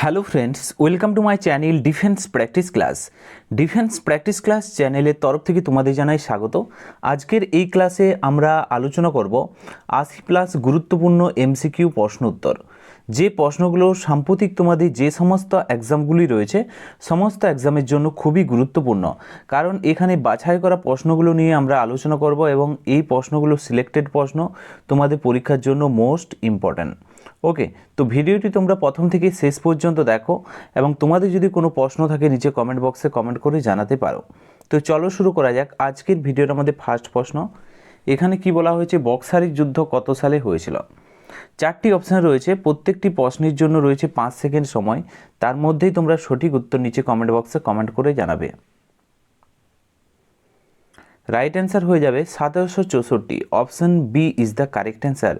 Hello friends welcome to my channel defence practice class defence practice class চ্যানেলের তরফ থেকে তোমাদের জানাই স্বাগত। আজকের এই ক্লাসে আমরা আলোচনা করব আশি প্লাস গুরুত্বপূর্ণ এমসিকিউ প্রশ্ন উত্তর। যে প্রশ্নগুলো সাম্প্রতিক তোমাদের যে সমস্ত এক্সামগুলি রয়েছে, সমস্ত এক্সামের জন্য খুবই গুরুত্বপূর্ণ। কারণ এখানে বাছাই করা প্রশ্নগুলো নিয়ে আমরা আলোচনা করব এবং এই প্রশ্নগুলো সিলেক্টেড প্রশ্ন তোমাদের পরীক্ষার জন্য মোস্ট ইম্পর্ট্যান্ট ওকে, তো ভিডিওটি তোমরা প্রথম থেকে শেষ পর্যন্ত দেখো এবং তোমাদের যদি কোনো প্রশ্ন থাকে নিচে কমেন্ট বক্সে কমেন্ট করে জানাতে পারো। তো চলো শুরু করা যাক। আজকের ভিডিওর আমাদের ফার্স্ট প্রশ্ন, এখানে কি বলা হয়েছে, বক্সারিক যুদ্ধ কত সালে হয়েছিল? চারটি অপশান রয়েছে, প্রত্যেকটি প্রশ্নের জন্য রয়েছে পাঁচ সেকেন্ড সময়, তার মধ্যেই তোমরা সঠিক উত্তর নিচে কমেন্ট বক্সে কমেন্ট করে জানাবে। রাইট অ্যান্সার হয়ে যাবে সতেরোশো চৌষট্টি। Option B is the correct answer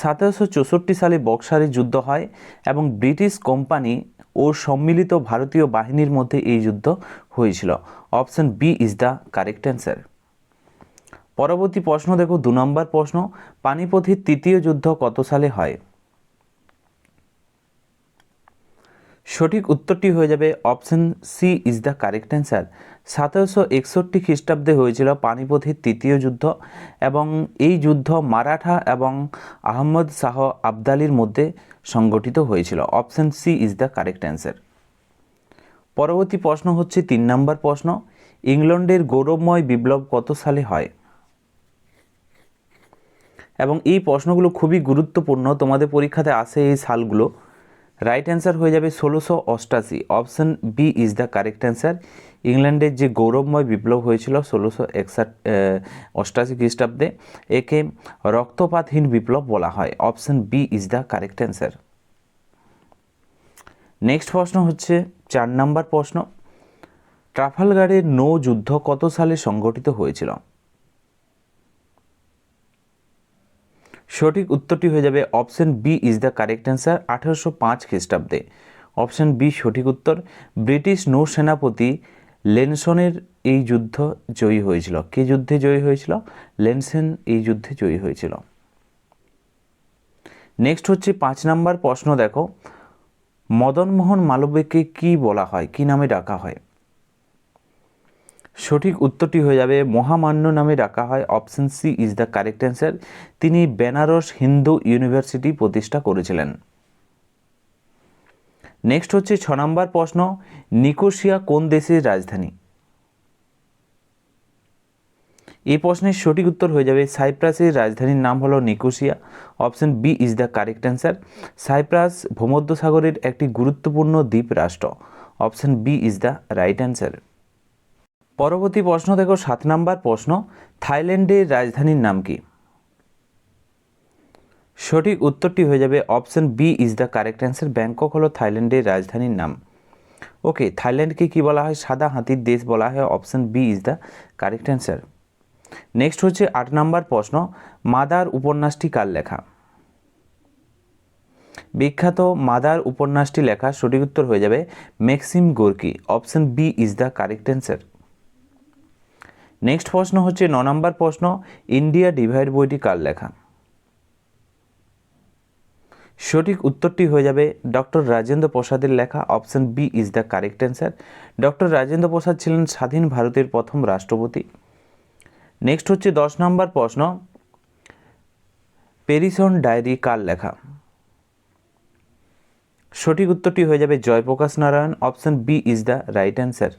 সতেরোশো চৌষট্টি সালে বক্সারে যুদ্ধ হয় এবং ব্রিটিশ কোম্পানি ও সম্মিলিত ভারতীয় বাহিনীর মধ্যে এই যুদ্ধ হয়েছিল। Option B is the correct answer পরবর্তী প্রশ্ন দেখো, দু নম্বর প্রশ্ন, পানিপথের তৃতীয় যুদ্ধ কত সালে হয়? সঠিক উত্তরটি হয়ে যাবে option C is the correct answer সতেরোশো একষট্টি খ্রিস্টাব্দে হয়েছিল পানিপথের তৃতীয় যুদ্ধ এবং এই যুদ্ধ মারাঠা এবং আহমদ শাহ আবদালির মধ্যে সংগঠিত হয়েছিল। Option C is the correct answer পরবর্তী প্রশ্ন হচ্ছে তিন নম্বর প্রশ্ন ইংল্যান্ডের গৌরবময় বিপ্লব কত সালে হয়? এবং এই প্রশ্নগুলো খুবই গুরুত্বপূর্ণ, তোমাদের পরীক্ষাতে আসে এই সালগুলো। রাইট অ্যান্সার হয়ে যাবে ষোলোশো অষ্টাশি। Option B is the correct answer ইংল্যান্ডের যে গৌরবময় বিপ্লব হয়েছিল ষোলোশো একষাট অষ্টাশি খ্রিস্টাব্দে, একে রক্তপাতহীন বিপ্লব বলা হয়। Option B is the correct answer next প্রশ্ন হচ্ছে, চার নম্বর প্রশ্ন ট্রাফালগারের নৌ যুদ্ধ কত সালে সংগঠিত হয়েছিল? সঠিক উত্তরটি হয়ে যাবে option B is the correct answer আঠারোশো পাঁচ খ্রিস্টাব্দে। অপশন বি সঠিক উত্তর, ব্রিটিশ নৌসেনাপতি লেনসনের এই যুদ্ধ জয়ী হয়েছিল। কে যুদ্ধে জয়ী হয়েছিল? লেনসেন এই যুদ্ধে জয়ী হয়েছিল। নেক্সট হচ্ছে পাঁচ নাম্বার প্রশ্ন দেখো। মদনমোহন মালব্যকে কি বলা হয়? কি নামে ডাকা হয়? সঠিক উত্তরটি হয়ে যাবে, মহামান্য নামে ডাকা হয় option C is the correct answer. তিনি বেনারস হিন্দু ইউনিভার্সিটি প্রতিষ্ঠা করেছিলেন। নেক্সট হচ্ছে ছ নম্বর প্রশ্ন নিকোসিয়া কোন দেশের রাজধানী? এই প্রশ্নের সঠিক উত্তর হয়ে যাবে, সাইপ্রাসের রাজধানীর নাম হলো Nicosia option B is the correct answer. Cyprus ভূমধ্যসাগরের একটি গুরুত্বপূর্ণ দ্বীপ রাষ্ট্র option B is the right answer. পরবর্তী প্রশ্ন দেখো, সাত নাম্বার প্রশ্ন, থাইল্যান্ডের রাজধানীর নাম কি? সঠিক উত্তরটি হয়ে যাবে option B is the correct answer. Bangkok হলো থাইল্যান্ডের রাজধানীর নাম। ওকে, থাইল্যান্ডকে কি বলা হয়? সাদা হাতির দেশ বলা হয়। Option B is the correct answer. Next হচ্ছে আট নাম্বার প্রশ্ন, মাদার উপন্যাসটি কার লেখা? বিখ্যাত মাদার উপন্যাসটি লেখা সঠিক উত্তর হয়ে যাবে Maxim Gorky. Option B is the correct answer. Next প্রশ্ন হচ্ছে ন নম্বর প্রশ্ন, ইন্ডিয়া ডিভাইড বইটি কার লেখা? সঠিক উত্তরটি হয়ে যাবে ডক্টর রাজেন্দ্র প্রসাদের লেখা, option B is the correct answer. Doctor Rajendra Prasad ছিলেন স্বাধীন ভারতের প্রথম রাষ্ট্রপতি। নেক্সট হচ্ছে দশ নম্বর প্রশ্ন, পেরিসন ডায়েরি কার লেখা? সঠিক উত্তরটি হয়ে যাবে Jayaprakash Narayan, option B is the right answer.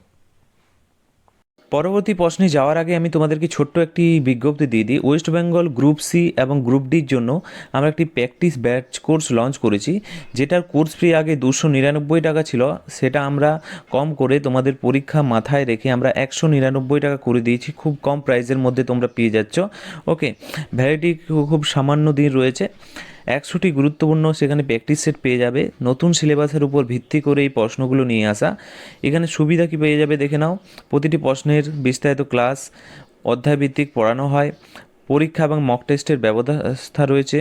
পরবর্তী প্রশ্নে যাওয়ার আগে আমি তোমাদেরকে ছোট্ট একটি বিজ্ঞপ্তি দিয়ে দিই। ওয়েস্ট বেঙ্গল গ্রুপ সি এবং গ্রুপ ডির জন্য আমরা একটি প্র্যাকটিস ব্যাচ কোর্স লঞ্চ করেছি, যেটার কোর্স ফি আগে দুশো নিরানব্বই টাকা ছিল। সেটা আমরা কম করে তোমাদের পরীক্ষা মাথায় রেখে আমরা একশো নিরানব্বই টাকা করে দিয়েছি। খুব কম প্রাইসের মধ্যে তোমরা পেয়ে যাচ্ছ। ওকে ভ্যারাইটি খুব সামান্য দিন রয়েছে। একশোটি গুরুত্বপূর্ণ, সেখানে প্র্যাকটিস সেট পেয়ে যাবে। নতুন সিলেবাসের উপর ভিত্তি করে এই প্রশ্নগুলো নিয়ে আসা। এখানে সুবিধা কি পেয়ে যাবে দেখে নাও। প্রতিটি প্রশ্নের বিস্তারিত ক্লাস অধ্যায়ভিত্তিক পড়ানো হয়। পরীক্ষা এবং মক টেস্টের ব্যবস্থা রয়েছে।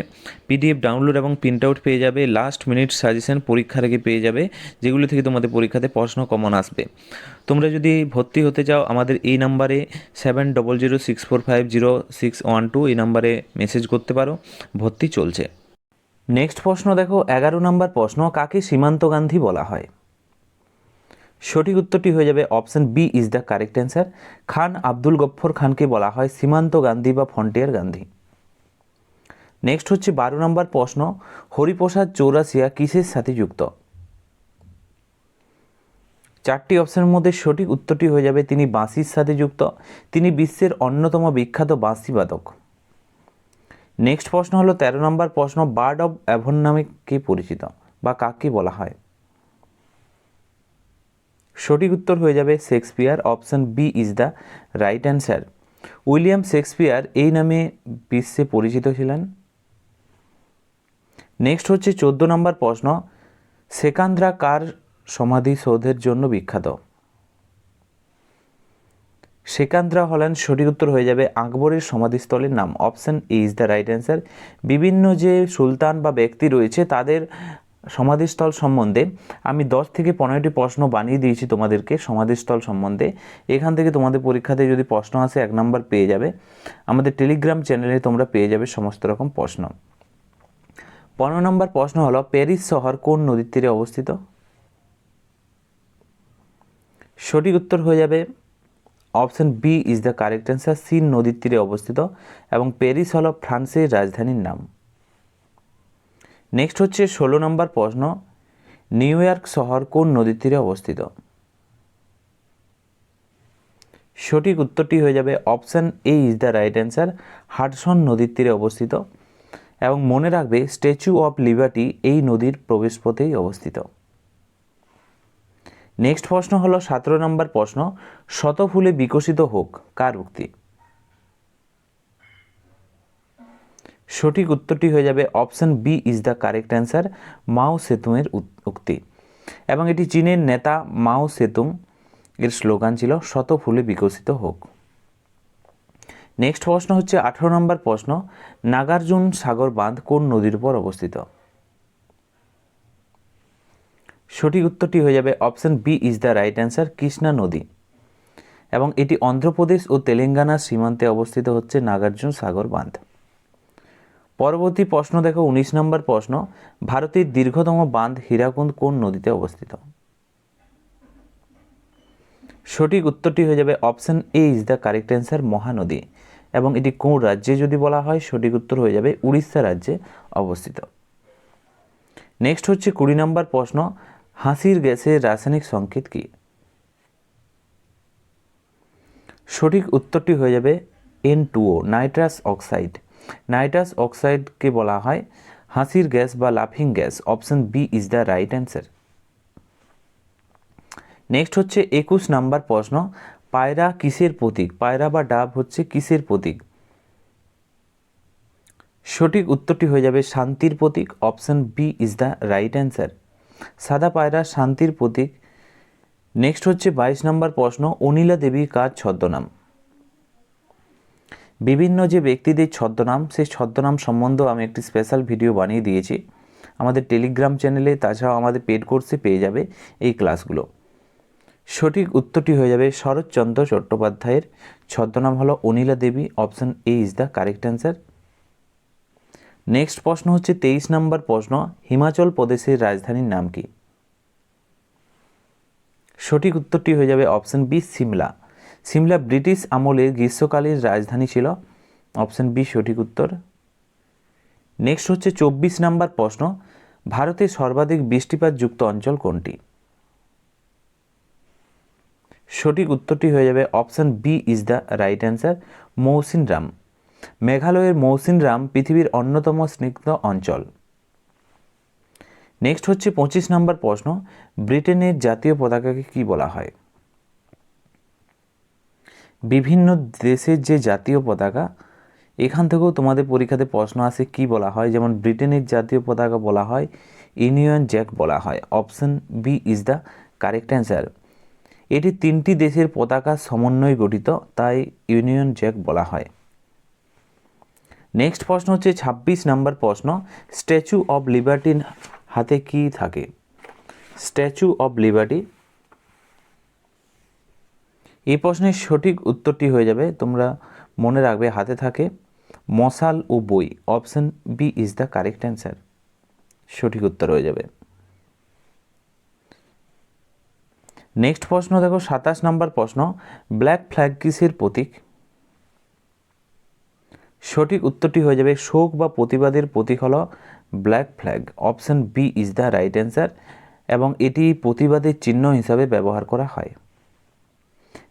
পিডিএফ ডাউনলোড এবং প্রিন্ট আউট পেয়ে যাবে। লাস্ট মিনিট সাজেশন পরীক্ষার আগে পেয়ে যাবে, যেগুলো থেকে তোমাদের পরীক্ষাতে প্রশ্ন কমন আসবে। তোমরা যদি ভর্তি হতে চাও, আমাদের এই নাম্বারে seven double zero six four five zero six one two এই নাম্বারে মেসেজ করতে পারো। ভর্তি চলছে। নেক্সট প্রশ্ন দেখো, এগারো নম্বর প্রশ্ন, কাকে সীমান্ত গান্ধী বলা হয়? সঠিক উত্তরটি হয়ে যাবে option B is the correct answer. Khan Abdul Gaffar খানকে বলা হয় সীমান্ত গান্ধী বা ফ্রন্টিয়ার গান্ধী। নেক্সট হচ্ছে বারো নম্বর প্রশ্ন, হরিপ্রসাদ চৌরাসিয়া কিসের সাথে যুক্ত? চারটি অপশনের মধ্যে সঠিক উত্তরটি হয়ে যাবে, তিনি বাঁশির সাথে যুক্ত। তিনি বিশ্বের অন্যতম বিখ্যাত বাঁশিবাদক। নেক্সট প্রশ্ন হলো তেরো নম্বর প্রশ্ন, বার্ড অব অ্যাভন নামে কে পরিচিত? বা কাকে বলা হয়? সঠিক উত্তর হয়ে যাবে Shakespeare. Option B is the right answer. William Shakespeare এই নামে বিশ্বে পরিচিত ছিলেন। নেক্সট হচ্ছে চোদ্দ নম্বর প্রশ্ন, সেকান্দ্রা কার সমাধিসৌধের জন্য বিখ্যাত? সেকান্দ্রা হলেন সঠিক উত্তর হয়ে যাবে আকবরের সমাধিস্থলের নাম। Option A is the right answer বিভিন্ন যে সুলতান বা ব্যক্তি রয়েছে, তাদের সমাধিস্থল সম্বন্ধে আমি দশ থেকে পনেরোটি প্রশ্ন বানিয়ে দিয়েছি তোমাদেরকে সমাধিস্থল সম্বন্ধে। এখান থেকে তোমাদের পরীক্ষাতে যদি প্রশ্ন আসে, এক নম্বর পেয়ে যাবে। আমাদের টেলিগ্রাম চ্যানেলে তোমরা পেয়ে যাবে সমস্ত রকম প্রশ্ন। পনেরো নম্বর প্রশ্ন হলো, প্যারিস শহর কোন নদীর তীরে অবস্থিত? সঠিক উত্তর হয়ে যাবে option B is the correct answer Seine নদীর তীরে অবস্থিত এবং প্যারিস হল ফ্রান্সের রাজধানীর নাম। নেক্সট হচ্ছে ষোলো নম্বর প্রশ্ন নিউ ইয়র্ক শহর কোন নদীর তীরে অবস্থিত? সঠিক উত্তরটি হয়ে যাবে option A is the right answer Hudson নদীর তীরে অবস্থিত। এবং মনে রাখবে স্ট্যাচু অফ লিবার্টি এই নদীর প্রবেশপথেই অবস্থিত। নেক্সট প্রশ্ন হলো সতেরো নম্বর প্রশ্ন শত ফুলে বিকশিত হোক কার উক্তি? সঠিক উত্তরটি হয়ে যাবে option B is the correct answer, Mao সেতুংয়ের উক্তি। এবং এটি চীনের নেতা মাও সেতুং এর স্লোগান ছিল শত ফুলে বিকশিত হোক। নেক্সট প্রশ্ন হচ্ছে আঠেরো নম্বর প্রশ্ন, নাগার্জুন সাগর বাঁধ কোন নদীর উপর অবস্থিত? সঠিক উত্তরটি হয়ে যাবে option B is the right answer Krishna নদী। এবং এটি অন্ধ্রপ্রদেশ ও তেলেঙ্গানার সীমান্তে অবস্থিত হচ্ছে নাগার্জুন সাগর বাঁধ। পরবর্তী প্রশ্ন দেখো, উনিশ নম্বর প্রশ্ন, ভারতের দীর্ঘতম বাঁধ হীরাকুন্দ কোন নদীতে অবস্থিত? সঠিক উত্তরটি হয়ে যাবে option A is the correct answer Mahanadi. এবং এটি কোন রাজ্যে যদি বলা হয়, সঠিক উত্তর হয়ে যাবে উড়িষ্যা রাজ্যে অবস্থিত। নেক্সট হচ্ছে কুড়ি নম্বর প্রশ্ন হাসির গ্যাসের রাসায়নিক সংকেত কী? সঠিক উত্তরটি হয়ে যাবে N two O nitrous oxide. Nitrous অক্সাইডকে বলা হয় হাসির গ্যাস বা লাফিং gas. Option B is the right answer next হচ্ছে একুশ নাম্বার প্রশ্ন, পায়রা কিসের প্রতীক? পায়রা বা ডাব হচ্ছে কিসের প্রতীক? সঠিক উত্তরটি হয়ে যাবে শান্তির প্রতীক। Option B is the right answer সাদা পায়রা শান্তির প্রতীক। নেক্সট হচ্ছে বাইশ নম্বর প্রশ্ন, অনিলা দেবী কার ছদ্মনাম? বিভিন্ন যে ব্যক্তিদের ছদ্মনাম, সেই ছদ্মনাম সম্বন্ধেও আমি একটি স্পেশাল ভিডিও বানিয়ে দিয়েছি। আমাদের টেলিগ্রাম চ্যানেলে তাছাড়াও আমাদের পেড কোর্সে পেয়ে যাবে এই ক্লাসগুলো সঠিক উত্তরটি হয়ে যাবে শরৎচন্দ্র চট্টোপাধ্যায়ের। ছদ্মনাম হলো Anila Devi option A is the correct answer next প্রশ্ন হচ্ছে তেইশ নম্বর প্রশ্ন, হিমাচল প্রদেশের রাজধানীর নাম কি? সঠিক উত্তরটি হয়ে যাবে option B, Shimla. Shimla British আমলের গ্রীষ্মকালের রাজধানী ছিল। অপশন বি, সঠিক উত্তর। নেক্সট হচ্ছে চব্বিশ নাম্বার প্রশ্ন, ভারতে সর্বাধিক বৃষ্টিপাতযুক্ত অঞ্চল কোনটি? সঠিক উত্তরটি হয়ে যাবে option B, is the right answer, Mawsynram. মেঘালয়ের মৌসিনরাম পৃথিবীর অন্যতম স্নিগ্ধ অঞ্চল। নেক্সট হচ্ছে পঁচিশ নম্বর প্রশ্ন, ব্রিটেনের জাতীয় পতাকাকে কি বলা হয়? বিভিন্ন দেশের যে জাতীয় পতাকা, এখান থেকেও তোমাদের পরীক্ষাতে প্রশ্ন আসে কি বলা হয়? যেমন ব্রিটেনের জাতীয় পতাকা বলা হয়, ইউনিয়ন জ্যাক বলা হয়। Option B is the correct answer এটি তিনটি দেশের পতাকা সমন্বয়ে গঠিত, তাই ইউনিয়ন জ্যাক বলা হয়। নেক্সট প্রশ্ন হচ্ছে ছাব্বিশ নম্বর প্রশ্ন স্ট্যাচু অব লিবার্টির হাতে কি থাকে? স্ট্যাচু অব লিবার্টি এই প্রশ্নের সঠিক উত্তরটি হয়ে যাবে, তোমরা মনে রাখবে, হাতে থাকে মশাল ও বই। Option B is the correct answer সঠিক উত্তর হয়ে যাবে। নেক্সট প্রশ্ন দেখো, সাতাশ নম্বর প্রশ্ন ব্ল্যাক ফ্ল্যাগ কিসের প্রতীক? সঠিক উত্তরটি হয়ে যাবে শোক বা প্রতিবাদের প্রতীক হলো black flag option B is the right answer এবং এটি প্রতিবাদের চিহ্ন হিসাবে ব্যবহার করা হয়।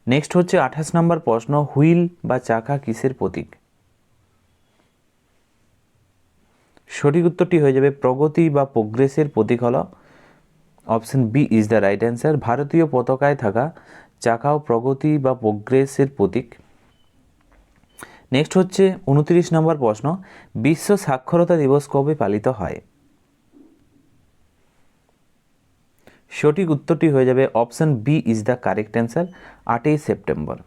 নেক্সট হচ্ছে আঠাশ নম্বর প্রশ্ন, হুইল বা চাকা কিসের প্রতীক? সঠিক উত্তরটি হয়ে যাবে প্রগতি বা প্রোগ্রেসের প্রতীক হলো option B is the right answer ভারতীয় পতাকায় থাকা চাকাও প্রগতি বা প্রোগ্রেসের প্রতীক। নেক্সট হচ্ছে উনত্রিশ নম্বর প্রশ্ন, বিশ্ব সাক্ষরতা দিবস কবে পালিত হয়? সঠিক উত্তরটি হয়ে যাবে option B is the correct answer আটই সেপ্টেম্বর।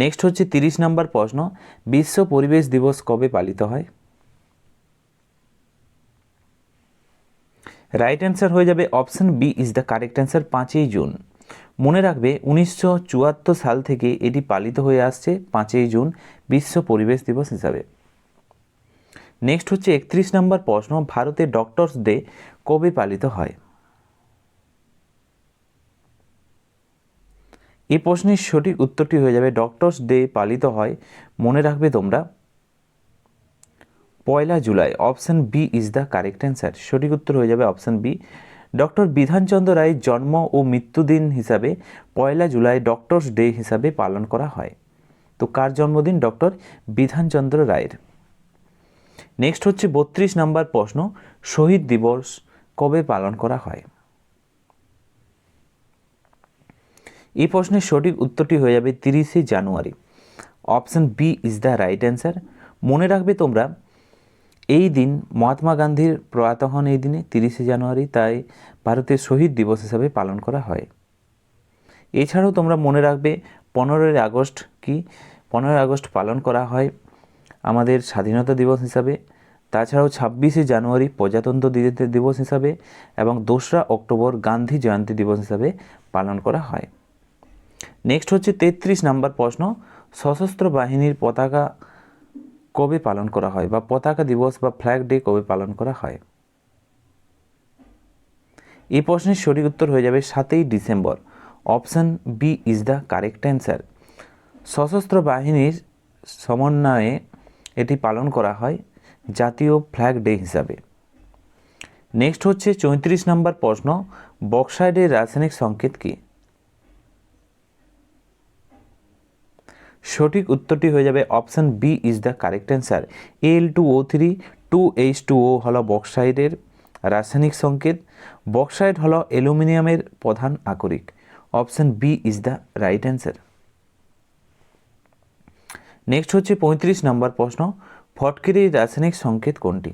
নেক্সট হচ্ছে তিরিশ নম্বর প্রশ্ন, বিশ্ব পরিবেশ দিবস কবে পালিত হয়? রাইট অ্যান্সার হয়ে যাবে option B is the correct answer পাঁচই জুন। মনে রাখবে, উনিশশো চুয়াত্তর সাল থেকে এটি পালিত হয়ে আসছে পাঁচই জুন, বিশ্ব পরিবেশ দিবস হিসাবে। নেক্সট হচ্ছে একত্রিশ নম্বর প্রশ্ন, ভারতে ডক্টরস ডে কবে পালিত হয়? এই প্রশ্নের সঠিক উত্তরটি হয়ে যাবে ডক্টরস ডে পালিত হয়, মনে রাখবে তোমরা। পয়লা July option B is the correct answer সঠিক উত্তর হয়ে যাবে অপশন বি ডক্টর বিধানচন্দ্র রায়ের জন্ম ও মৃত্যুদিন হিসাবে পয়লা জুলাই ডক্টরস ডে হিসাবে পালন করা হয়। তো কার জন্মদিন? ডক্টর বিধানচন্দ্র রায়ের। নেক্সট হচ্ছে বত্রিশ নম্বর প্রশ্ন, শহীদ দিবস কবে পালন করা হয়? এই প্রশ্নের সঠিক উত্তরটি হয়ে যাবে তিরিশে January. Option B is the right answer. মনে রাখবে তোমরা এই দিন মহাত্মা গান্ধীর প্রয়াত হন এই দিনে তিরিশে জানুয়ারি তাই ভারতের শহীদ দিবস হিসাবে পালন করা হয়। এছাড়াও তোমরা মনে রাখবে পনেরোই আগস্ট কি? পনেরোই আগস্ট পালন করা হয় আমাদের স্বাধীনতা দিবস হিসাবে। তাছাড়াও ছাব্বিশে জানুয়ারি প্রজাতন্ত্র দিবস হিসাবে এবং দোসরা অক্টোবর গান্ধী জয়ন্তী দিবস হিসাবে পালন করা হয়। নেক্সট হচ্ছে তেত্রিশ নাম্বার প্রশ্ন, সশস্ত্র বাহিনীর পতাকা কবে পালন করা হয় বা পতাকা দিবস বা ফ্ল্যাগ ডে কবে পালন করা হয়? এই প্রশ্নের সঠিক উত্তর হয়ে যাবে সাতই December. Option B is the correct answer সশস্ত্র বাহিনীর সমন্বয়ে এটি পালন করা হয় জাতীয় ফ্ল্যাগ ডে হিসাবে। নেক্সট হচ্ছে চৌত্রিশ নম্বর প্রশ্ন, বক্সাইডের রাসায়নিক সংকেত কী? সঠিক উত্তরটি হয়ে যাবে option B is the correct answer L two O three two H two O হলো বক্সাইডের রাসায়নিক সংকেত। বক্সাইড হলো অ্যালুমিনিয়ামের প্রধান আকরিক। Option B is the right answer next হচ্ছে পঁয়ত্রিশ নম্বর প্রশ্ন, ফটকিরির রাসায়নিক সংকেত কোনটি?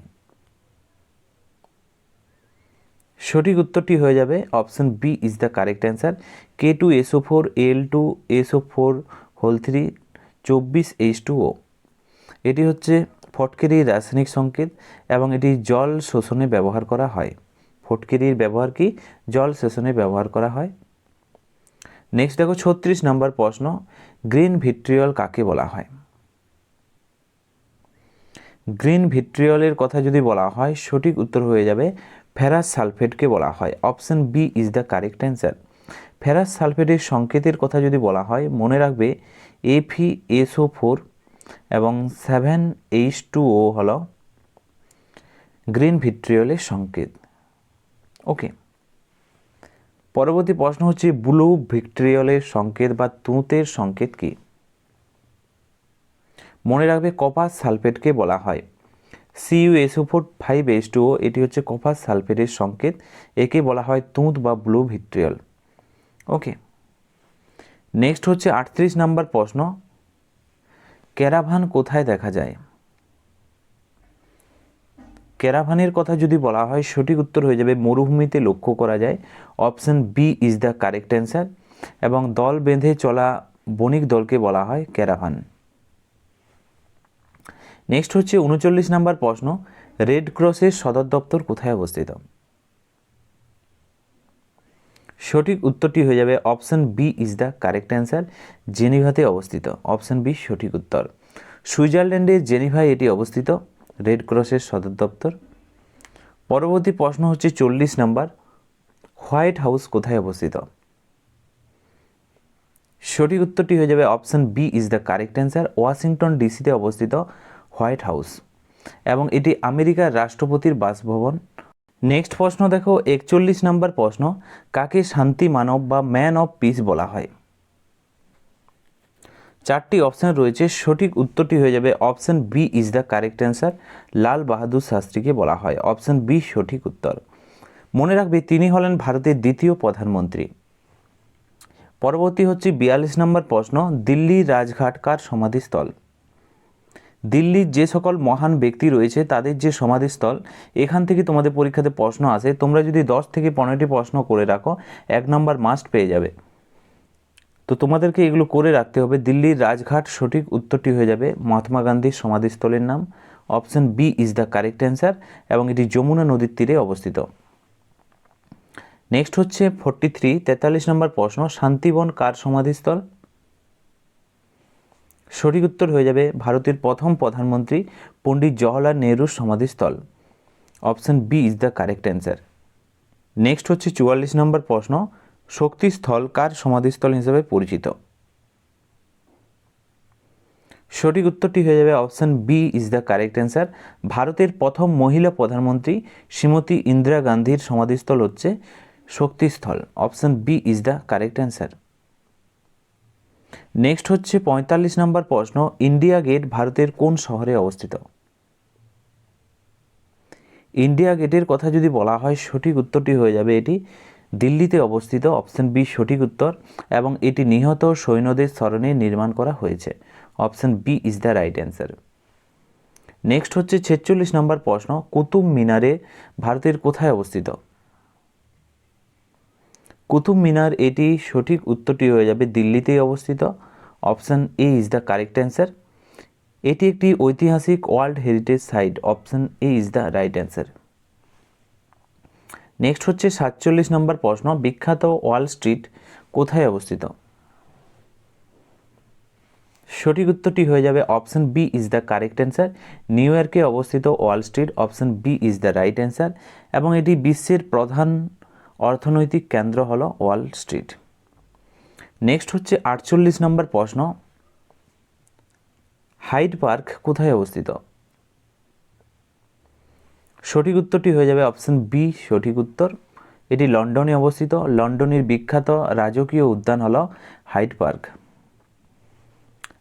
সঠিক উত্তরটি হয়ে যাবে option B is the correct answer K two S O four L two S O four whole three চব্বিশ এইচ টু ও এটি হচ্ছে ফটকেরির রাসায়নিক সংকেত এবং এটি জল শোষণে ব্যবহার করা হয়। ফটকেরির ব্যবহার কি? জল শোষণে ব্যবহার করা হয়। নেক্সট দেখো ছত্রিশ নম্বর প্রশ্ন, গ্রিন ভিট্রিয়ল কাকে বলা হয়? গ্রিন ভিট্রিয়লের কথা যদি বলা হয়, সঠিক উত্তর হয়ে যাবে ফেরাস সালফেটকে বলা হয়। Option B is the correct answer ferrous সালফেটের সংকেতের কথা যদি বলা হয়, মনে রাখবে F E S O four এবং সেভেন এইচ টু ও হল গ্রিন ভিট্রিয়লের সংকেত। ওকে পরবর্তী প্রশ্ন হচ্ছে, ব্লু ভিক্ট্রিয়লের সংকেত বা তুঁতের সংকেত কি? মনে রাখবে, কপাস সালফেটকে বলা হয়। C U S O four five H two O এটি হচ্ছে কপাস সালফেটের সংকেত। একে বলা হয় তুঁত বা ব্লু ভিট্রিয়ল। ওকে নেক্সট হচ্ছে আটত্রিশ নাম্বার প্রশ্ন। ক্যারাভান কোথায় দেখা যায়? ক্যারাভানের কথা যদি বলা হয়, সঠিক উত্তর হয়ে যাবে মরুভূমিতে লক্ষ্য করা যায়। Option B is the correct answer এবং দল বেঁধে চলা বণিক দলকে বলা হয় ক্যারাভান। নেক্সট হচ্ছে উনচল্লিশ নাম্বার প্রশ্ন। রেড ক্রসের সদর দপ্তর কোথায় অবস্থিত? সঠিক উত্তরটি হয়ে যাবে option B is the correct answer, জেনিভাতে অবস্থিত। অপশান বি, সঠিক উত্তর। সুইজারল্যান্ডের জেনিভায় এটি অবস্থিত, রেড ক্রসের সদর দপ্তর। পরবর্তী প্রশ্ন হচ্ছে চল্লিশ নাম্বার, হোয়াইট হাউস কোথায় অবস্থিত? সঠিক উত্তরটি হয়ে যাবে option B is the correct answer, Washington ডিসিতে অবস্থিত হোয়াইট হাউস। এবং এটি আমেরিকার রাষ্ট্রপতির বাসভবন। নেক্সট প্রশ্ন দেখো, একচল্লিশ নাম্বার প্রশ্ন, কাকে শান্তি, মানব বা ম্যান অফ পিস বলা হয়? চারটি অপশান রয়েছে, সঠিক উত্তরটি হয়ে যাবে option B is the correct answer Lal Bahadur শাস্ত্রীকে বলা হয় অপশান বি সঠিক উত্তর। মনে রাখবে, তিনি হলেন ভারতের দ্বিতীয় প্রধানমন্ত্রী। পরবর্তী হচ্ছে বিয়াল্লিশ নম্বর প্রশ্ন, দিল্লির রাজঘাট কার সমাধিস্থল? দিল্লির যে সকল মহান ব্যক্তি রয়েছে, তাদের যে সমাধিস্থল, এখান থেকে তোমাদের পরীক্ষাতে প্রশ্ন আসে। তোমরা যদি দশ থেকে পনেরোটি প্রশ্ন করে রাখো, এক নম্বর মাস্ট পেয়ে যাবে। তো তোমাদেরকে এগুলো করে রাখতে হবে। দিল্লির রাজঘাট সঠিক উত্তরটি হয়ে যাবে মহাত্মা গান্ধীর সমাধিস্থলের নাম। Option B is the correct answer এবং এটি যমুনা নদীর তীরে অবস্থিত। নেক্সট হচ্ছে ফোরটি থ্রি তেতাল্লিশ নম্বর প্রশ্ন, শান্তিবন কার সমাধিস্থল? সঠিক উত্তর হয়ে যাবে ভারতের প্রথম প্রধানমন্ত্রী পণ্ডিত জওহরলাল নেহরুর সমাধিস্থল। Option B is the correct answer. Next হচ্ছে চুয়াল্লিশ নম্বর প্রশ্ন শক্তিস্থল কার সমাধিস্থল হিসেবে পরিচিত? সঠিক উত্তরটি হয়ে যাবে option B is the correct answer. ভারতের প্রথম মহিলা প্রধানমন্ত্রী শ্রীমতী ইন্দিরা গান্ধীর সমাধিস্থল হচ্ছে Shaktisthal. Option B is the correct answer. Next হচ্ছে পঁয়তাল্লিশ নম্বর প্রশ্ন ইন্ডিয়া গেট ভারতের কোন শহরে অবস্থিত? ইন্ডিয়া গেটের কথা যদি বলা হয়, সঠিক উত্তরটি হয়ে যাবে এটি দিল্লিতে অবস্থিত অপশন বি সঠিক উত্তর, এবং এটি নিহত সৈন্যদের স্মরণে নির্মাণ করা হয়েছে। Option B is the right answer next হচ্ছে ছেচল্লিশ নম্বর প্রশ্ন, কুতুব মিনারে ভারতের কোথায় অবস্থিত? কুতুব মিনার এটি সঠিক উত্তরটি হয়ে যাবে দিল্লিতেই অবস্থিত। Option A is the correct answer এটি একটি ঐতিহাসিক world heritage site. Option A is the right answer next হচ্ছে সাতচল্লিশ নম্বর প্রশ্ন, বিখ্যাত ওয়াল স্ট্রিট কোথায় অবস্থিত? সঠিক উত্তরটি হয়ে যাবে option B is the correct answer new ইয়র্কে অবস্থিত wall street. Option B is the right answer এবং এটি বিশ্বের প্রধান অর্থনৈতিক কেন্দ্র হল ওয়াল স্ট্রিট। নেক্সট হচ্ছে আটচল্লিশ নম্বর প্রশ্ন। হাইড পার্ক কোথায় অবস্থিত? সঠিক উত্তরটি হয়ে যাবে অপশন বি সঠিক উত্তর। এটি লন্ডনে অবস্থিত। লন্ডনের বিখ্যাত রাজকীয় উদ্যান হল হাইড পার্ক।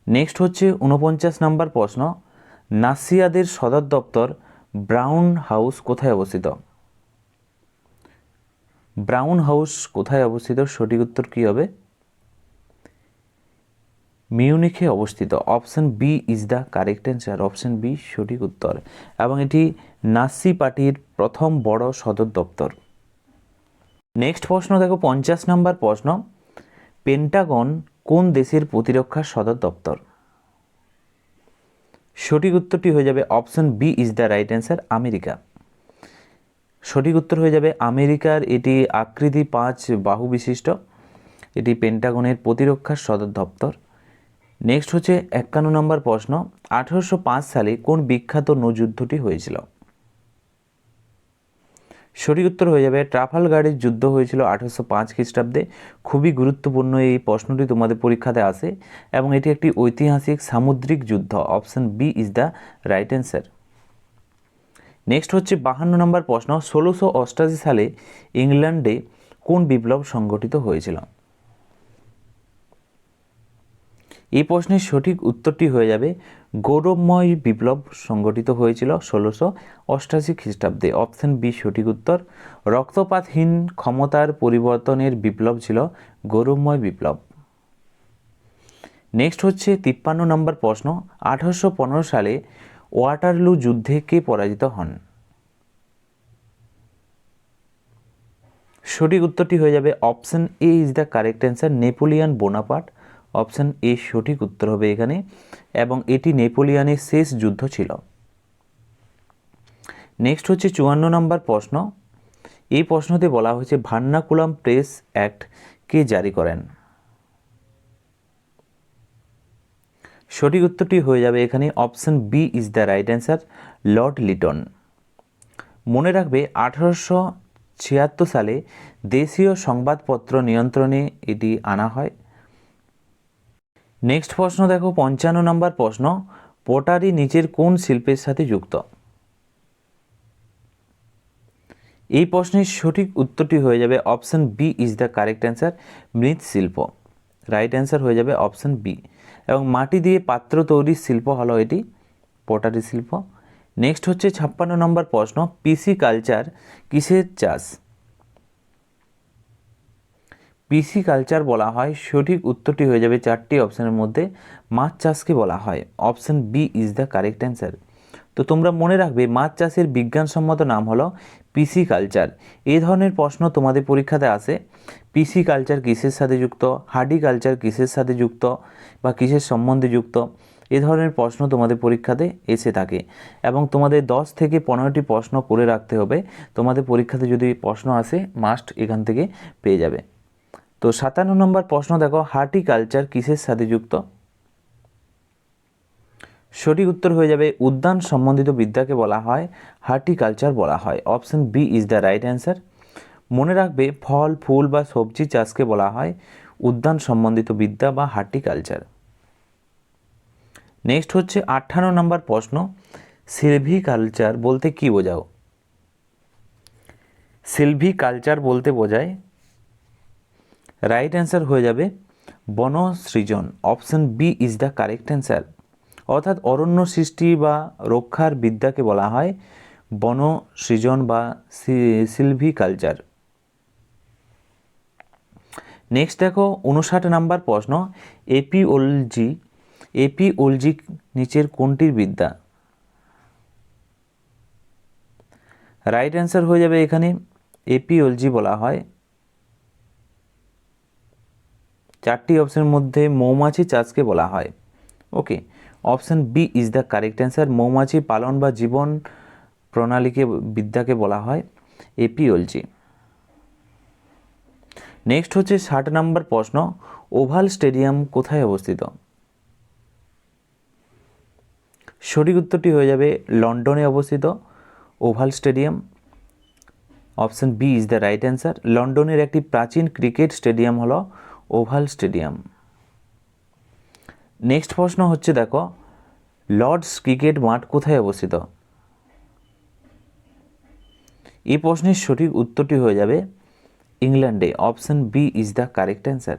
নেক্সট হচ্ছে উনপঞ্চাশ নম্বর প্রশ্ন। নাসিয়াদের সদর দপ্তর ব্রাউন হাউস কোথায় অবস্থিত? ব্রাউন হাউস কোথায় অবস্থিত? সঠিক উত্তর কী হবে? মিউনিখে অবস্থিত। Option B is the correct answer. Option B, সঠিক উত্তর। এবং এটি নাসি পার্টির প্রথম বড় সদর দপ্তর। নেক্সট প্রশ্ন, দেখো, পঞ্চাশ নম্বর প্রশ্ন। পেন্টাগন কোন দেশের প্রতিরক্ষা সদর দপ্তর? সঠিক উত্তরটি হয়ে যাবে option B is the right answer, America. সঠিক উত্তর হয়ে যাবে আমেরিকার এটি আকৃতি পাঁচ বাহু বিশিষ্ট এটি পেন্টাগনের প্রতিরক্ষার সদর দপ্তর। নেক্সট হচ্ছে একান্ন নম্বর প্রশ্ন, আঠারোশো পাঁচ সালে কোন বিখ্যাত নৌযুদ্ধটি হয়েছিল? সঠিক উত্তর হয়ে যাবে ট্রাফালগারের যুদ্ধ হয়েছিল আঠারোশো পাঁচ খ্রিস্টাব্দে। খুবই গুরুত্বপূর্ণ এই প্রশ্নটি তোমাদের পরীক্ষাতে আসে এবং এটি একটি ঐতিহাসিক সামুদ্রিক যুদ্ধ। Option B is the right answer next হচ্ছে বাহান্ন নম্বর প্রশ্ন, ষোলোশো অষ্টাশি সালে ইংল্যান্ডে কোন বিপ্লব সংগঠিত হয়েছিল? এই প্রশ্নের সঠিক উত্তরটি হয়ে যাবে, গৌরবময় বিপ্লব সংগঠিত হয়েছিল ষোলোশো অষ্টাশি খ্রিস্টাব্দে। অপশন বি সঠিক উত্তর, রক্তপাতহীন ক্ষমতার পরিবর্তনের বিপ্লব ছিল গৌরবময় বিপ্লব। নেক্সট হচ্ছে তিপ্পান্ন নম্বর প্রশ্ন, আঠারোশো পনেরো সালে ওয়াটারলু যুদ্ধে কে পরাজিত হন? সঠিক উত্তরটি হয়ে যাবে option A is the correct answer Napoleon Bonaparte. Option A সঠিক উত্তর হবে এখানে এবং এটি নেপোলিয়ানের শেষ যুদ্ধ ছিল। নেক্সট হচ্ছে চুয়ান্ন নম্বর প্রশ্ন। এই প্রশ্নতে বলা হয়েছে ভান্নাকুলাম প্রেস অ্যাক্ট কে জারি করেন? সঠিক উত্তরটি হয়ে যাবে এখানে option B is the right answer Lord Lytton মনে রাখবে, আঠারোশো ছিয়াত্তর সালে দেশীয় সংবাদপত্র নিয়ন্ত্রণে এটি আনা হয়। নেক্সট প্রশ্ন দেখো, পঞ্চান্ন নম্বর প্রশ্ন, পোটারি নিচের কোন শিল্পের সাথে যুক্ত? এই প্রশ্নের সঠিক উত্তরটি হয়ে যাবে option B is the correct answer মৃৎশিল্প। রাইট অ্যান্সার হয়ে যাবে অপশন বি এবং মাটি দিয়ে পাত্র তৈরির শিল্প হলো এটি, পটারি শিল্প। নেক্সট হচ্ছে ছাপ্পান্ন নম্বর প্রশ্ন পিসি কালচার কিসের চাষ? পিসি কালচার বলা হয়, সঠিক উত্তরটি হয়ে যাবে চারটি অপশানের মধ্যে, মাছ চাষকে বলা হয়। Option B is the correct answer তো তোমরা মনে রাখবে, মাছ চাষের বিজ্ঞানসম্মত নাম হলো পিসি কালচার এই ধরনের প্রশ্ন তোমাদের পরীক্ষাতে আসে। পিসি কালচার কিসের সাথে যুক্ত? হার্ডি কালচার কিসের সাথে যুক্ত? বা কিসের সম্বন্ধে যুক্ত? এ ধরনের প্রশ্ন তোমাদের পরীক্ষাতে এসে থাকে। এবং তোমাদের দশ থেকে পনেরোটি প্রশ্ন করে রাখতে হবে। তোমাদের পরীক্ষাতে যদি প্রশ্ন আসে মাস্ট এখান থেকে পেয়ে যাবে। তো সাতান্ন নম্বর প্রশ্ন দেখো হার্টিকালচার কিসের সাথে যুক্ত? সঠিক উত্তর হয়ে যাবে, উদ্যান সম্বন্ধিত বিদ্যাকে বলা হয় হার্টিকালচার বলা হয়। Option B is the right answer মনে রাখবে ফল, ফুল বা সবজি চাষকে বলা হয় উদ্যান সম্বন্ধিত বিদ্যা বা হার্টিকালচার। নেক্সট হচ্ছে আঠান্ন নম্বর প্রশ্ন, সিলভিকালচার বলতে কি বোঝাও? সিলভিকালচার বলতে বোঝায় রাইট অ্যান্সার হয়ে যাবে বনসৃজন option B is the correct answer অর্থাৎ অরণ্য সৃষ্টি বা রক্ষার বিদ্যাকে বলা হয় বনসৃজন বা সিলভিকালচার। নেক্সট দেখো, উনষাট নাম্বার প্রশ্ন, এপিওলজি এপিওলজি নিচের কোনটির বিদ্যা? রাইট অ্যান্সার হয়ে যাবে এখানে, এপিওলজি বলা হয়। চারটি অপশনের মধ্যে মৌমাছি চাষকে বলা হয়। Okay option B is the correct answer মৌমাছি পালন বা জীবন প্রণালীকে, বিদ্যাকে বলা হয় এপিওলজি। নেক্সট হচ্ছে ষাট নম্বর প্রশ্ন, ওভাল স্টেডিয়াম কোথায় অবস্থিত? সঠিক উত্তরটি হয়ে যাবে লন্ডনে অবস্থিত oval stadium. Option B is the right answer লন্ডনের একটি প্রাচীন ক্রিকেট স্টেডিয়াম হলো ওভাল স্টেডিয়াম। নেক্সট প্রশ্ন হচ্ছে দেখো লর্ডস ক্রিকেট মাঠ কোথায় অবস্থিত? এই প্রশ্নের সঠিক উত্তরটি হয়ে যাবে ইংল্যান্ডে option B is the correct answer.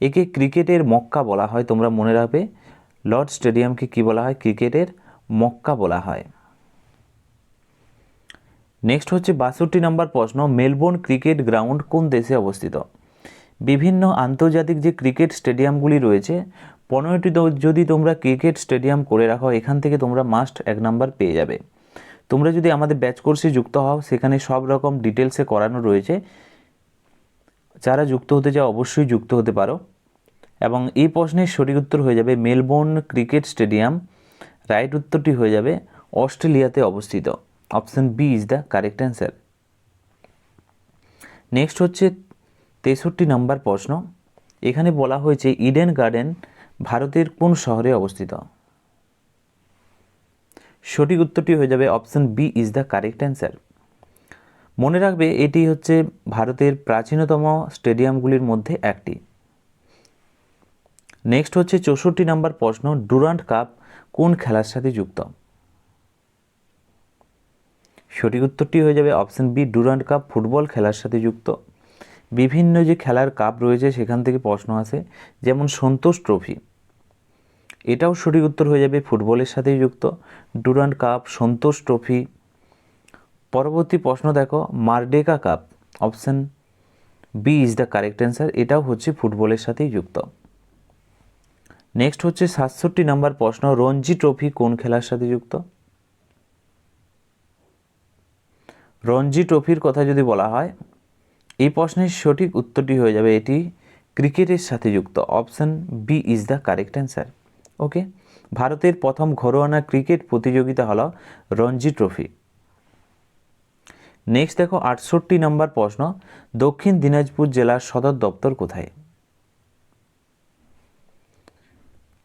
একে ক্রিকেটের মক্কা বলা হয়, তোমরা মনে রাখবে। লর্ড স্টেডিয়ামকে কি বলা হয়? ক্রিকেটের মক্কা বলা হয়। নেক্সট হচ্ছে বাষট্টি নম্বর প্রশ্ন, মেলবোর্ন ক্রিকেট গ্রাউন্ড কোন দেশে অবস্থিত? বিভিন্ন আন্তর্জাতিক যে ক্রিকেট স্টেডিয়ামগুলি রয়েছে, পনেরোটি যদি তোমরা ক্রিকেট স্টেডিয়াম করে রাখো, এখান থেকে তোমরা মাস্ট এক নাম্বার পেয়ে যাবে। তোমরা যদি আমাদের ব্যাচ কোর্সে যুক্ত হও, সেখানে সব রকম ডিটেলসে করানো রয়েছে। যারা যুক্ত হতে চাও, অবশ্যই যুক্ত হতে পারো। এবং এই প্রশ্নের সঠিক উত্তর হয়ে যাবে মেলবোর্ন ক্রিকেট স্টেডিয়াম। রাইট উত্তরটি হয়ে যাবে অস্ট্রেলিয়াতে অবস্থিত। Option B is the correct answer next হচ্ছে তেষট্টি নম্বর প্রশ্ন। এখানে বলা হয়েছে ইডেন গার্ডেন ভারতের কোন শহরে অবস্থিত? সঠিক উত্তরটি হয়ে যাবে option B is the correct answer. মনে রাখবে এটি হচ্ছে ভারতের প্রাচীনতম স্টেডিয়ামগুলির মধ্যে একটি। নেক্সট হচ্ছে চৌষট্টি নম্বর প্রশ্ন, ডুরান্ট কাপ কোন খেলার সাথে যুক্ত? সঠিক উত্তরটি হয়ে যাবে option B, Durand cup football খেলার সাথে যুক্ত। বিভিন্ন যে খেলার কাপ রয়েছে, সেখান থেকে প্রশ্ন আসে, যেমন সন্তোষ ট্রফি। এটাও সঠিক উত্তর হয়ে যাবে, ফুটবলের সাথেই যুক্ত। Durand cup, Santosh trophy. পরবর্তী প্রশ্ন দেখো, Merdeka cup, option B is the correct answer এটাও হচ্ছে ফুটবলের সাথেই যুক্ত। নেক্সট হচ্ছে সাতষট্টি নাম্বার প্রশ্ন, রঞ্জি ট্রফি কোন খেলার সাথে যুক্ত? রঞ্জি ট্রফির কথা যদি বলা হয়, এই প্রশ্নের সঠিক উত্তরটি হয়ে যাবে এটি ক্রিকেটের সাথে যুক্ত, option B is the correct answer okay ভারতের প্রথম ঘরোয়ানা ক্রিকেট প্রতিযোগিতা হলো রঞ্জি ট্রফি। নেক্সট দেখো, আটষট্টি নম্বর প্রশ্ন, দক্ষিণ দিনাজপুর জেলার সদর দপ্তর কোথায়?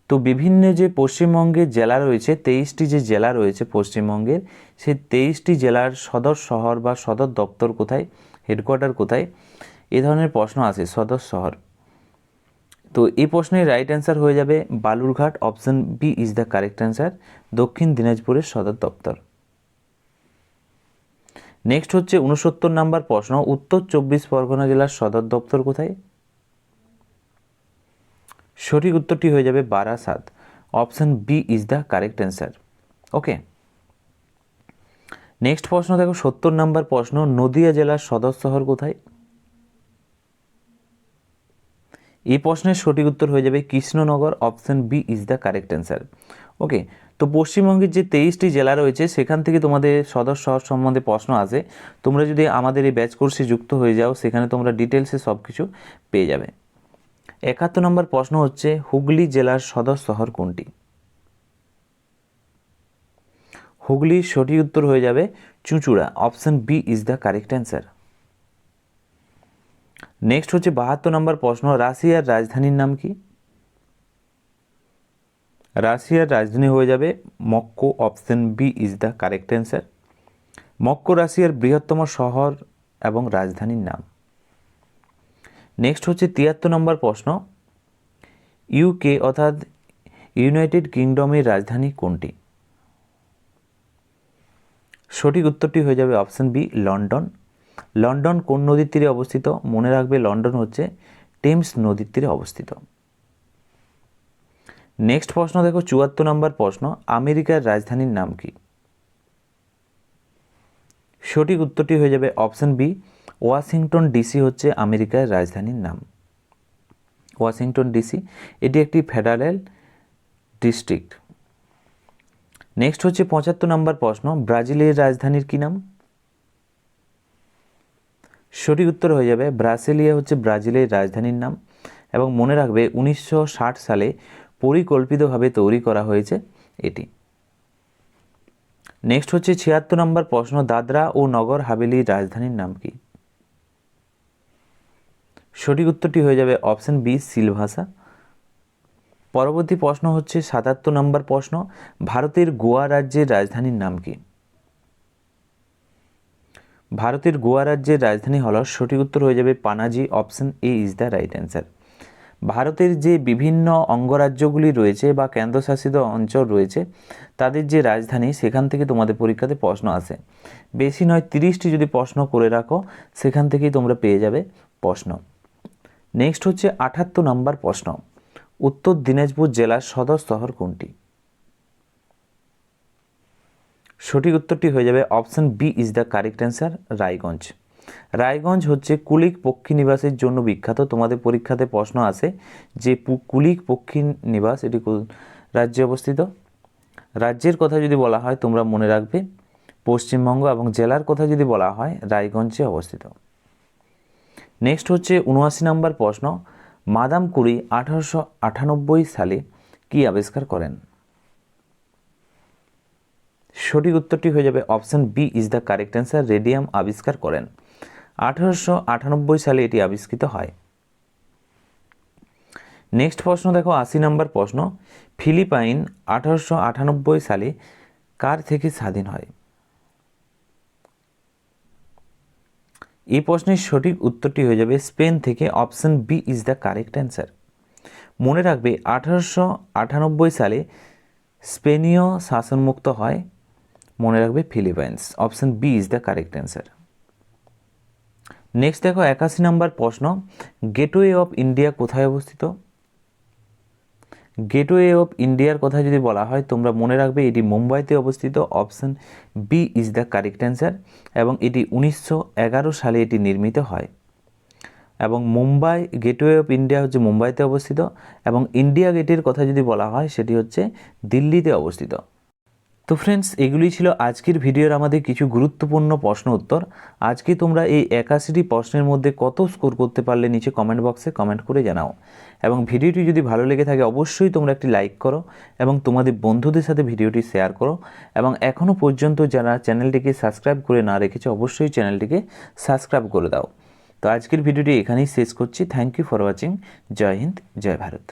তো বিভিন্ন যে পশ্চিমবঙ্গের জেলা রয়েছে, তেইশটি যে জেলা রয়েছে পশ্চিমবঙ্গের, সেই তেইশটি জেলার সদর শহর বা সদর দপ্তর কোথায়? হেডকোয়ার্টার কোথায়? এ ধরনের প্রশ্ন আসে সদর শহর। তো এই প্রশ্নের রাইট অ্যান্সার হয়ে যাবে Balurghat option B is the correct answer দক্ষিণ দিনাজপুরের সদর দপ্তর। নেক্সট হচ্ছে উনসত্তর নাম্বার প্রশ্ন, উত্তর চব্বিশ পরগনা জেলার সদর দপ্তর কোথায়? সঠিক উত্তরটি হয়ে যাবে Barasat option B is the correct answer okay next প্রশ্ন দেখো, সত্তর নাম্বার প্রশ্ন, নদিয়া জেলার সদর শহর কোথায়? এই প্রশ্নের সঠিক উত্তর হয়ে যাবে Krishnanagar option B is the correct answer okay তো পশ্চিমবঙ্গের যে তেইশটি জেলা রয়েছে, সেখান থেকে তোমাদের সদর শহর সম্বন্ধে প্রশ্ন আসে তোমরা যদি আমাদের এই ব্যাচ কোর্সে যুক্ত হয়ে যাও, সেখানে তোমরা ডিটেলসে সব কিছু পেয়ে যাবে। একাত্তর নম্বর প্রশ্ন হচ্ছে, হুগলি জেলার সদর শহর কোনটি? হুগলির সঠিক উত্তর হয়ে যাবে চুঁচুড়া option B is the correct answer next হচ্ছে বাহাত্তর নম্বর প্রশ্ন রাশিয়ার রাজধানীর নাম কি? রাশিয়ার রাজধানী হয়ে যাবে Moscow option B is the correct answer Moscow রাশিয়ার বৃহত্তম শহর এবং রাজধানীর নাম। নেক্সট হচ্ছে তিয়াত্তর নম্বর প্রশ্ন ইউকে অর্থাৎ ইউনাইটেড কিংডমের রাজধানী কোনটি? সঠিক উত্তরটি হয়ে যাবে অপশন বি লন্ডন লন্ডন কোন নদীর তীরে অবস্থিত? মনে রাখবে লন্ডন হচ্ছে টেমস নদীর তীরে অবস্থিত। নেক্সট প্রশ্ন দেখো, চুয়াত্তর নম্বর প্রশ্ন, আমেরিকার রাজধানীর নাম কি? সঠিক উত্তরটি হয়ে যাবে অপশন বি, ওয়াশিংটন ডিসি হচ্ছে আমেরিকার রাজধানীর নাম। ওয়াশিংটন ডিসি, এটি একটি ফেডারেল ডিস্ট্রিক্ট। নেক্সট হচ্ছে পঁচাত্তর নম্বর প্রশ্ন, ব্রাজিলের রাজধানীর কী নাম? সঠিক উত্তর হয়ে যাবে ব্রাসেলিয়া হচ্ছে ব্রাজিলের রাজধানীর নাম এবং মনে রাখবে উনিশশো ষাট সালে পরিকল্পিতভাবে তৈরি করা হয়েছে এটি। নেক্সট হচ্ছে ছিয়াত্তর নম্বর প্রশ্ন, দাদরা ও নগর হাভেলির রাজধানীর নাম কি? সঠিক উত্তরটি হয়ে যাবে অপশন বি, সিলভাসা। পরবর্তী প্রশ্ন হচ্ছে সাতাত্তর নম্বর প্রশ্ন, ভারতের গোয়া রাজ্যের রাজধানীর নাম কি? ভারতের গোয়া রাজ্যের রাজধানী হল সঠিক উত্তর হয়ে যাবে Panaji, option A is the right answer ভারতের যে বিভিন্ন অঙ্গরাজ্যগুলি রয়েছে বা কেন্দ্রশাসিত অঞ্চল রয়েছে, তাদের যে রাজধানী, সেখান থেকে তোমাদের পরীক্ষাতে প্রশ্ন আসে। বেশি নয়, তিরিশটি যদি প্রশ্ন করে রাখো, সেখান থেকেই তোমরা পেয়ে যাবে প্রশ্ন। নেক্সট হচ্ছে আঠাত্তর নম্বর প্রশ্ন। উত্তর দিনাজপুর জেলার সদর শহর কোনটি? সঠিক উত্তরটি হয়ে যাবে option B is the correct answer, Raiganj. Raiganj হচ্ছে কুলিক পক্ষী নিবাসের জন্য বিখ্যাত। তোমাদের পরীক্ষাতে প্রশ্ন আসে যে কুলিক পক্ষী নিবাস এটি রাজ্যে অবস্থিত? রাজ্যের কথা যদি বলা হয় তোমরা মনে রাখবে, পশ্চিমবঙ্গ এবং জেলার কথা যদি বলা হয় রায়গঞ্জে অবস্থিত। নেক্সট হচ্ছে উনআশি নম্বর প্রশ্ন, মাদাম কুড়ি আঠারোশো আটানব্বই সালে কি আবিষ্কার করেন? সঠিক উত্তরটি হয়ে যাবে option B is the correct answer. Radium আবিষ্কার করেন। আঠারোশো আটানব্বই সালে এটি আবিষ্কৃত হয়। নেক্সট প্রশ্ন দেখো, আশি নম্বর প্রশ্ন। ফিলিপাইন আঠারোশো আটানব্বই সালে কার থেকে স্বাধীন হয়? এই প্রশ্নের সঠিক উত্তরটি হয়ে যাবে স্পেন থেকে। Option B is the correct answer. মনে রাখবে, আঠারোশো আটানব্বই সালে স্পেনীয় শাসনমুক্ত হয়। মনে রাখবে Philippines. Option B is the correct answer next দেখো একাশি নম্বর প্রশ্ন। গেটওয়ে অফ ইন্ডিয়া কোথায় অবস্থিত? গেটওয়ে অফ ইন্ডিয়ার কথা যদি বলা হয়, তোমরা মনে রাখবে এটি মুম্বাইতে অবস্থিত। Option B is the correct answer এবং এটি উনিশশো এগারো সালে এটি নির্মিত হয়। এবং মুম্বাই গেটওয়ে অফ ইন্ডিয়া হচ্ছে মুম্বাইতে অবস্থিত এবং ইন্ডিয়া গেটের কথা যদি বলা হয়, সেটি হচ্ছে দিল্লিতে অবস্থিত। তো ফ্রেন্ডস এগুলি ছিল আজকের ভিডিওর আমাদের কিছু গুরুত্বপূর্ণ প্রশ্ন উত্তর। আজকে তোমরা এই একাশিটি প্রশ্নের মধ্যে কত স্কোর করতে পারলে নিচে কমেন্ট বক্সে কমেন্ট করে জানাও। এবং ভিডিওটি যদি ভালো লেগে থাকে, অবশ্যই তোমরা একটি লাইক করো এবং তোমাদের বন্ধুদের সাথে ভিডিওটি শেয়ার করো। এবং এখনও পর্যন্ত যারা চ্যানেলটিকে সাবস্ক্রাইব করে না রেখেছে, অবশ্যই চ্যানেলটিকে সাবস্ক্রাইব করে দাও। তো আজকের ভিডিওটি এখানেই শেষ করছি। থ্যাংক ইউ ফর ওয়াচিং জয় হিন্দ, জয় ভারত।